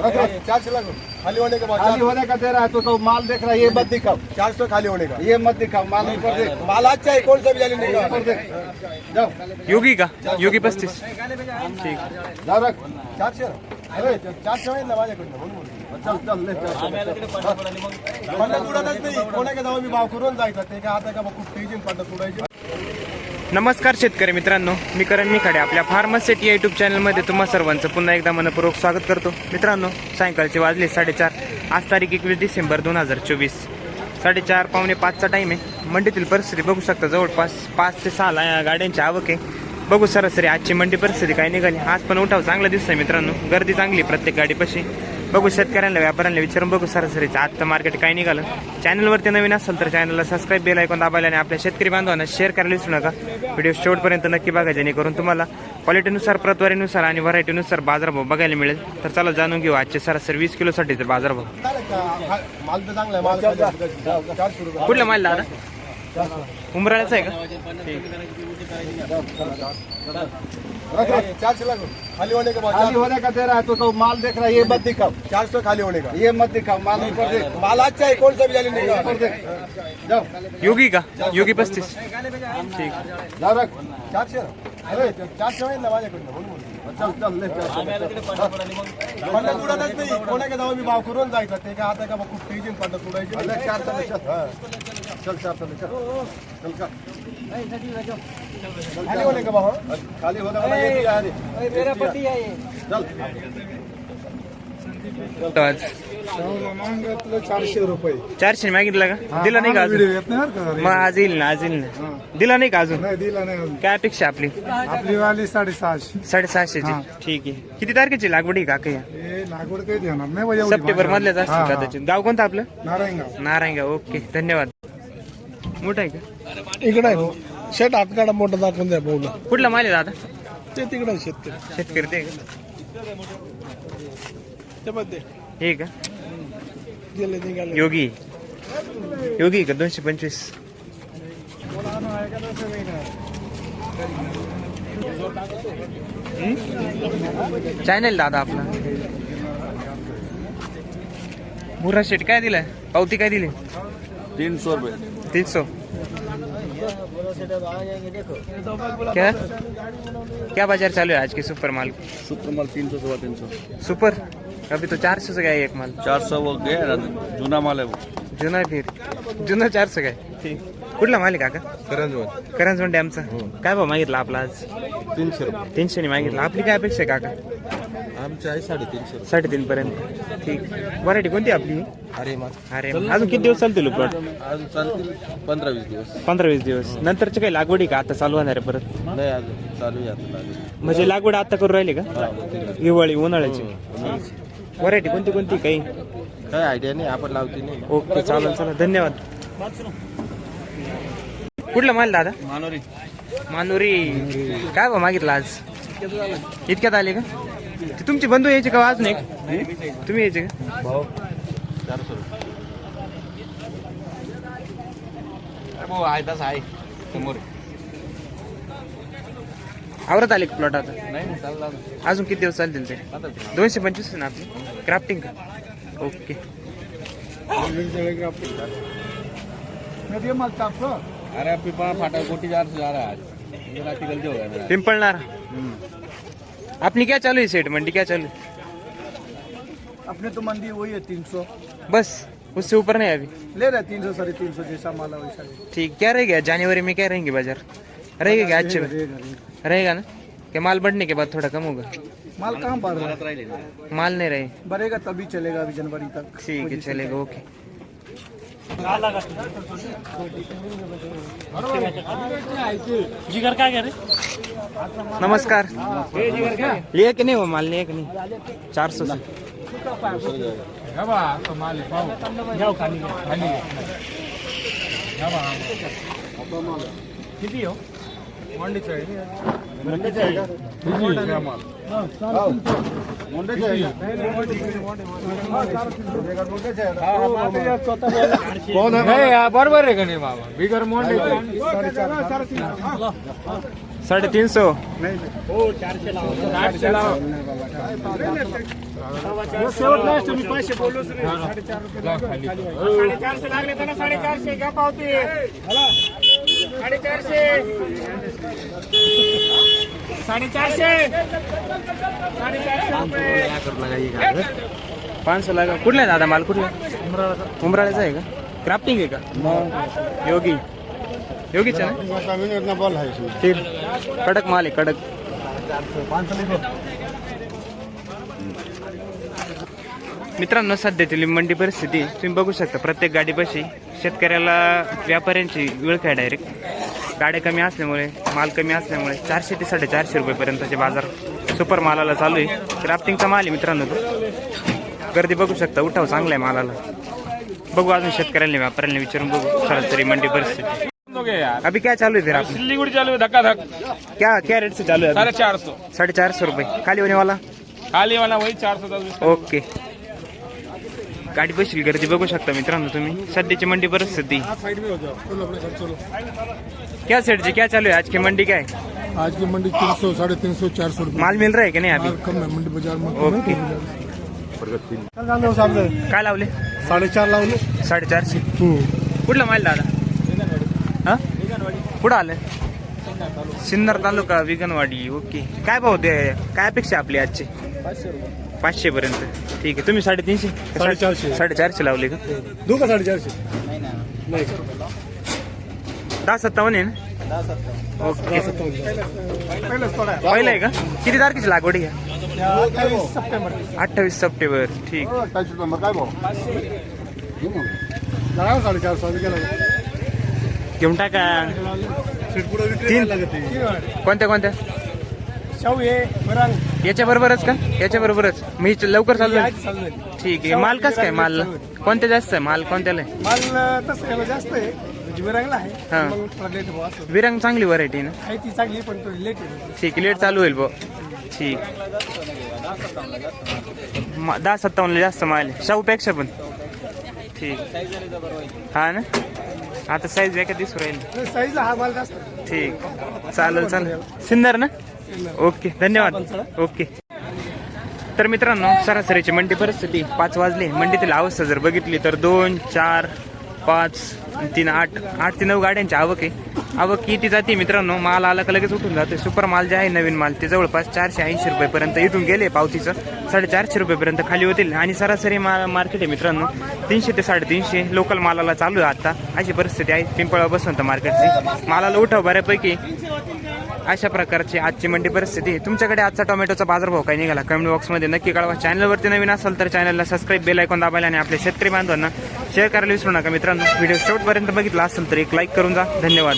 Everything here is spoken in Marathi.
रख रख चार से लगो खाली होने के बाद खाली होने का दे रहा है तो, तो माल देख रहा है ये मत दिखाओ। चार सौ खाली होने का। ये मत दिखाओ माल ऊपर देख। माल अच्छा है कौन सा भी जाने नहीं ऊपर देख। जाओ। योगी का योगी पस्तीस ठीक। जाओ रख। चार से अरे चार से आहे ना माझ्याकडनं म्हणून बोलतो. चल चल ले चल पन्नास उडतच नाही कोणाच्या जाऊन मी भाव करून जायचा ते काय आता का बघ खूप टेन्शन पडलं नमस्कार शेतकरी मित्रांनो मी करण निखाडे आपल्या फार्मसेट या युट्यूब चॅनलमध्ये तुम्हा सर्वांचं पुन्हा एकदा मनपूर्वक स्वागत करतो. मित्रांनो सायंकाळचे वाजले साडेचार आज तारीख एकवीस डिसेंबर दोन हजार चोवीस. साडेचार पावणे पाचचा टाईम आहे. मंडीतील परिस्थिती बघू शकता जवळपास पाच ते सहा ला- गाड्यांची आवक आहे. बघू सरासरी आजची मंडी परिस्थिती काय निघाली. आज पण उठाव चांगला दिसतोय मित्रांनो. गर्दी चांगली आहे प्रत्येक गाडीपाशी. बघू शेतकऱ्यांना व्यापाऱ्यांना विचारून बघू सरासरीचं आजचं मार्केट काय निघालं? चॅनलवरती नवीन असेल तर चॅनलला सबस्क्राईब बेल ऐकून दाबायला आणि आपल्या शेतकरी बांधवांना शेअर करायला विसरू नका. व्हिडिओ शेवटपर्यंत नक्की बघा जेणेकरून तुम्हाला क्वालिटीनुसार प्रतवारीनुसार आणि व्हरायटीनुसार बाजारभाव बघायला मिळेल. तर चला जाणून घेऊ आजचे सरासरी वीस किलोसाठीचे बाजारभाव. चालेल कुठला माल दादा? उमराळ्याचा आहे का? रख रख। चार से खाली होने के बाद खाली होने का दे रहा है तो, तो माल देख रहा है ये मत दिखाओ। चार सौ खाली होने का। ये मत दिखाओ माल ऊपर देख। माल अच्छा है कौन सा भी जाने नहीं ऊपर देख। जाओ। योगी का? योगी पस्तीस ठीक। जाओ रख। चार से। अरे चार से आहे ना माझ्याकडनं म्हणून बोलतो. चल चल ले चल पन्नास उडतच नाही कोणाच्या जाऊन मी भाव करून जायचा ते काय आता का बघ खूप टेन्शन पडलं सोडायची ले चार चल चल चल चार चल चल। चल चल खाली होने का भाव खाली होने का ये दिया है मेरा पट्टी है चल। आज चारशे रुपये। चारशे मागितला का? दिला नाही का अजून? मग आज येईल ना आज येईल ना. दिला नाही का अजून? नाही दिला नाही अजून. काय अपेक्षा आपली? आपली वाली साडेसहाशे. साडेसहाशेची. ठीक आहे. किती तारखेची लागवड आहे काका या? हे लागवड काही देणार नाही सप्टेंबर मधल्याच हा, असतील. कदाचित. गाव कोणतं आपलं? नारायणगाव. नारायणगाव. ओके धन्यवाद. मोठं आहे का? इकडे शेट हातगाडा मोठा दाखवून द्या भाऊला. कुठला माल आहे दादा? ते तिकडे शेतकरी. शेतकरी ते. का? ते. हे का? गेले निघाले. योगी. योगी का? दोनशे पंचवीस. चॅनल दादा आपला. मुरा शेट काय दिलाय? पावती काय दिली? तीन सौ रुपये. तीन सौ क्या? क्या बाजार चालू है आज के सुपर माल? सुपर माल तीन सौ सवा तीन सौ। सुपर? अभी तो चार सौ से है एक माल। चार सौ वो ना जूना माल है वो। जुना फिर। जुना चार सौ काय ठीक कुठला माल आहे काका? करंजवन। करंजवन डॅमचा। काय भाव मागितला आपला आज? तीनशे रुपये। तीनशे ने मागितला. आपली काय अपेक्षा आहे काका? आमचे आहे साडेतीनशे साडेतीन पर्यंत ठीक. व्हरायटी कोणती आपली? अरे मा. अरे अजून किती दिवस चालतील प्लॉट अजून चालतील पंधरा वीस दिवस. पंधरा वीस दिवस. नंतरची काही लागवडी का? आता चालू होणार आहे परत? नाही अजून चालू आहे आता लागेल म्हणजे लागवड आता करू राहिली का? हिवाळी उन्हाळ्याची. व्हरायटी कोणती कोणती? काही? काय आयडिया नाही आपण लावते नाही. ओके चालेल चला धन्यवाद. कुठला माल दादा? मानोरी. मानुरी. काय भाव मागितला आज? इतक्यात आले का? ते तुमचे बंधू यायचे का आज नाही तुम्ही यायचे का? भाऊ चारशे रुपये. भाऊ आहे तसं आहे. समोर आवरत आले प्लॉट आता? नाही चालला अजून. किती दिवस चालतील ते? दोनशे पंचवीस ना आपली? क्राफ्टिंग का? ओके अरे पिपा फाटा गोटी जार से जा रहा है आज. ये रात की गलती हो गया मेरा पिंपळणार अपनी क्या चालू है सेठ मंडी क्या चालू है? अपने तो मंदी वही है तीन सौ। बस उससे ऊपर नहीं अभी। ले रहे तीन सौ साढ़े तीन सौ जैसा माला वैसा। ठीक क्या रहेगा जनवरी में क्या रहेंगे बाज़ार? रहेगा क्या अच्छे रहेगा, ना? क्या माल बढ़ने के बाद थोड़ा कम होगा? माल कहाँ बढ़ रहा है? माल नहीं रहे। बढ़ेगा तभी चलेगा अभी जनवरी तक। ठीक है चलेगा ओके। जिगर काय करे नमस्कार. लिए कि नहीं वो माल लिए कि नहीं? चार सौ से। किती हो? बरोबर आहे का नाही बाबा बिगर मोंडे। साडेतीन सौ शेवट नाही साडेचारशे लागले त्याला साडेचारशे घ्या पावती साडेचारशे साडेचारशे साडेचारशे पाचशे लागा. कुठला आहे दादा? माल कुठला? उमराळाचा आहे का? क्राफ्टिंग आहे का? योगी. योगीचा ना? बॉल आहे इसमें ठीक कडक माल आहे कडक. मित्रांनो सध्याची मंडी परिस्थिती तुम्ही बघू शकता. प्रत्येक गाडीपाशी शेतकऱ्याला व्यापाऱ्यांची वेळ काय डायरेक्ट गाड्या कमी असल्यामुळे माल कमी असल्यामुळे चारशे ते साडेचारशे रुपयेपर्यंतचे बाजार सुपर मालाला चालू आहे. क्राफ्टिंगचा माल आहे मित्रांनो तो. गर्दी बघू शकता. उठाव चांगला आहे मालाला. बघू अजून शेतकऱ्यांनी व्यापाऱ्यांनी विचारून बघू. सरासरी मंडी परिस्थिती. अभी क्या चालू है फिर आप सिल्लीगुड़ी चालू है धक्का धक क्या क्या रेट से चालू है साढ़े? चार सौ। साढ़े चार सौ रुपये खाली होने वाला? खाली वाला वही चार सौ दस ओके। गाडी बसली गर्दी बघू शकता मित्रांनो तुम्ही। सध्याची मंडी परिस्थिती क्या सेठ जी क्या चालू है? आज की मंडी क्या? है आज की मंडी तीन सौ साढ़े तीन सौ चार सौ रुपये माल मिल रहा है कि नहीं अभी? कम है मंडी बाज़ार में ओके। काय लावले? साडेचार लावले साडेचारशे कुठला माल दादा? हा? कुठं आलं? सिन्नर तालुका विगनवाडी ओके. काय भाव ते काय अपेक्षा आपली आजची? पाचशे पर्यंत ठीक आहे. तुम्ही साडेतीनशे? साडेचारशे. साडेचारशे लावले का? देऊ का साडेचारशे. नाही. दहा सत्तावन्न आहे ना? ओके. पहिलंच थोडा पहिलं आहे का? किती तारखेची लागवड आहे का अठ्ठावीस सप्टेंबर. अठ्ठावीस सप्टेंबर. ठीक. अट्ठाईस घेऊन टाका. तीन. कोणत्या कोणत्या? शाहू याच्या बरोबरच का? याच्या बरोबरच. मी लवकर चालू आज चालू आहे. ठीक आहे. माल कसं काय माल कोणत्या जास्त आहे? माल कोणत्याला माल तसं जास्त आहे. म्हणजे हा. विरंग चांगली व्हरायटी ना? चांगली पण लेट ठीक लेट चालू होईल भाऊ. ठीक. दहा सत्तावन्नला जास्त माल शाहूपेक्षा पण. ठीक. हा ना? आता साईज एका दिवस राहील साईजला हा माल जास्त. आहे. ठीक. चालेल चालेल. सिन्नर ना? ओके धन्यवाद. ओके. तर मित्रांनो सरासरीची मंडी परिस्थिती पाच वाजले. मंडीतील अवस्था जर बघितली तर दोन चार पाच तीन आठ आठ ते नऊ गाड्यांची आवक आहे. आवक किती जाते मित्रांनो? माल आला का लगेच उठून जाते. सुपर माल जे आहे नवीन माल ते जवळपास चारशे ऐंशी रुपयेपर्यंत इथून गेले पावतीचं. साडेचारशे रुपयेपर्यंत खाली होतील. आणि सरासरी मा मार्केट आहे मित्रांनो. तीनशे ते साडेतीनशे लोकल मालाला चालू आहे आत्ता अशी परिस्थिती आहे. पिंपळा बसवंत मार्केटची. मालाला उठाव बऱ्यापैकी. अशा प्रकारची आजची मंडी परिस्थिती. आहे. तुमच्याकडे आजचा टोमॅटोचा बाजारभाव काय निघाला? कमेंट बॉक्समध्ये नक्की कळवा. चॅनलवरती नवीन असाल तर चॅनलला सबस्क्राईब बेल ऐकून दाबायला आणि आपल्या शेतकरी बांधवांना शेअर करायला विसरू नका मित्रांनो. व्हिडिओ शेवटपर्यंत बघितला असेल तर एक लाईक करून जा. धन्यवाद.